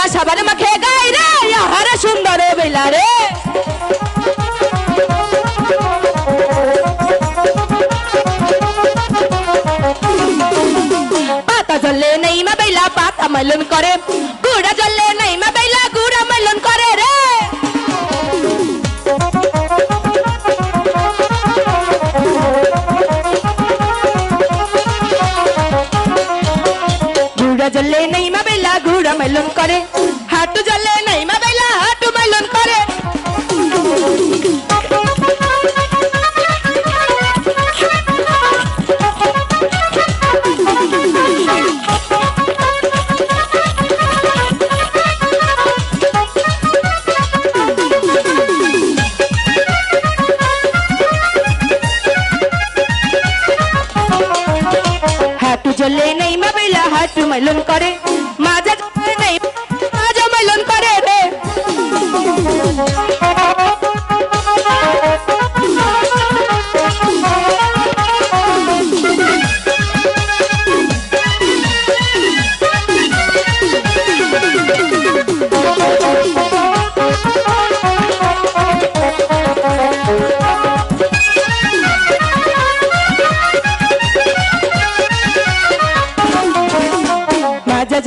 বেলা সাবান মাখে গাই রে আহারে সুন্দর বেলা রে পাতা জলে নেই মা বেলা পাতা মলন করে গুড়া জলে নেই মা বেলা গুড়া মলন করে রে গুড়া জলে নেই বেলা গুড়া মেলন করে। হাটু জলে নেই মা বেলা, হাটু মেলন করে। হাটু জলে নেই মা বেলা, হাটু মেলন করে।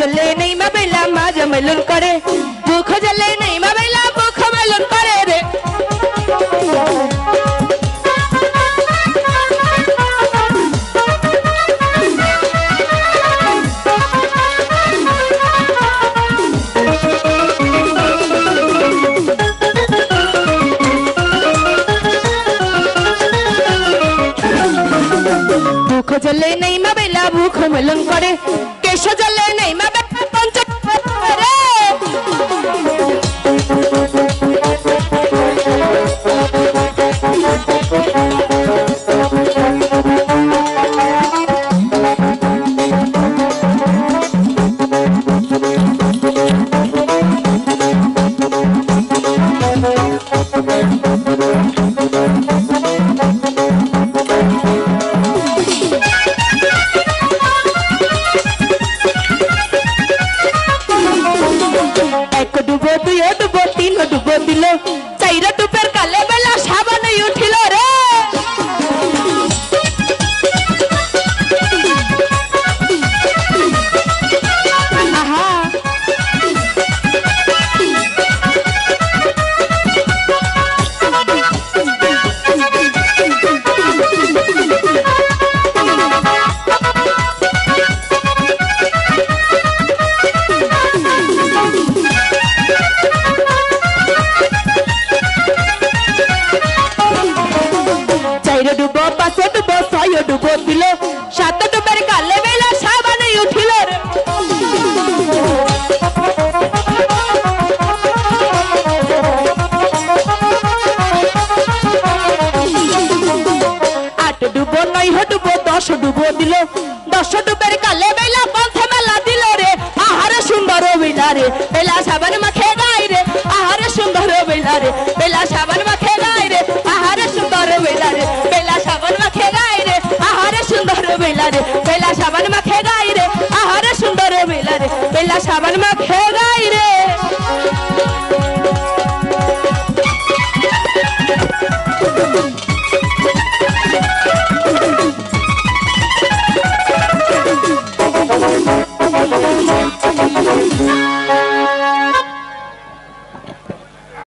জলে নেই মা বেলা মাজা মেলন করে। বুখ জলে নেই মা বেলা বুখ মেলন করে রে। বুখ জলে নেই মা বেলা বুখ মেলন করে। কেশ জলে নেই মা বেলা পঞ্চ Pasuma dubo so you dugo below.